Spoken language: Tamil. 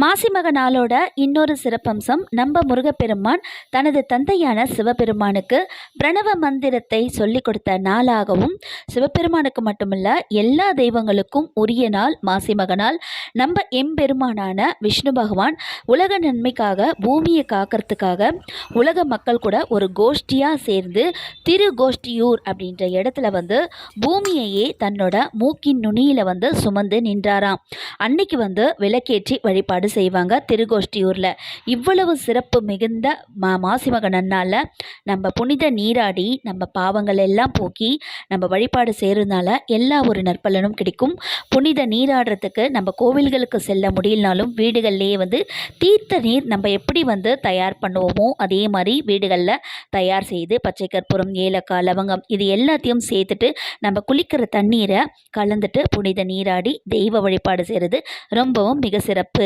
மாசிமக நாளோட இன்னொரு சிறப்பம்சம் நம்ம முருகப்பெருமான் தனது தந்தையான சிவபெருமானுக்கு பிரணவ மந்திரத்தை சொல்லிக் கொடுத்த நாளாகவும் சிவபெருமானுக்கு மட்டுமல்ல எல்லா தெய்வங்களுக்கும் உரிய நாள் மாசிமக நாள் நம்ம எம்பெருமானான விஷ்ணு பகவான் உலக நன்மைக்காக பூமியை காக்கிறதுக்காக உலக மக்கள் கூட ஒரு கோஷ்டியாக சேர்ந்து திரு கோஷ்டியூர் அப்படின்ற இடத்துல வந்து பூமியையே தன்னோட மூக்கின் நுனியில் வந்து சுமந்து நின்றாராம். அன்னைக்கு வந்து விளக்கேற்றி வழிபாடு செய்வாங்க திருகோஷ்டியூரில் இவ்வளவு சிறப்பு மிகுந்த மா மாசிமக நம்ம புனித நீராடி நம்ம பாவங்கள் எல்லாம் போக்கி நம்ம வழிபாடு செய்கிறதுனால எல்லா ஒரு நற்பலனும் கிடைக்கும். புனித நீராடுறதுக்கு நம்ம கோவில்களுக்கு செல்ல முடியலனாலும் வீடுகள்லேயே வந்து தீர்த்த நீர் நம்ம எப்படி வந்து தயார் பண்ணுவோமோ அதே மாதிரி வீடுகளில் தயார் செய்து பச்சை கற்பூரம் ஏலக்காய் லவங்கம் இது எல்லாத்தையும் சேர்த்துட்டு நம்ம குளிக்கிற தண்ணீரை கலந்துட்டு புனித நீராடி தெய்வ வழிபாடு செய்கிறது ரொம்பவும் மிக சிறப்பு.